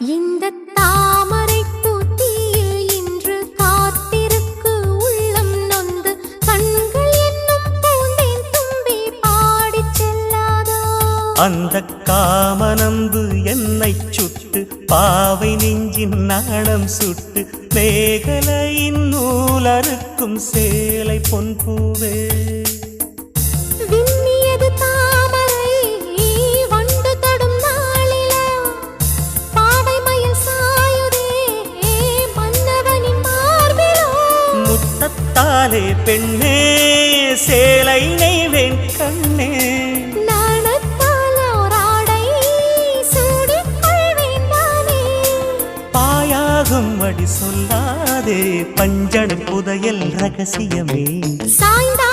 இந்த தாமரை பூத்தியில் இன்று காத்திருக்கு உள்ளம் நொந்து கண்கள் என்னும் பூந்தேன் தும்பி பாடி செல்லாதோ? அந்த காமனம்பு என்னை சுட்டு பாவை நெஞ்சின் நாணம் சுட்டு மேகலையின் நூலறுக்கும் சேலை பொன் முத்தத்தாலே பெண்ணே சேலை நெய்வேன் கண்ணே. நாணத்தால் அடி சொல்லாதே பஞ்சண புதையல் ரகசியமே. சாய்ந்தாடு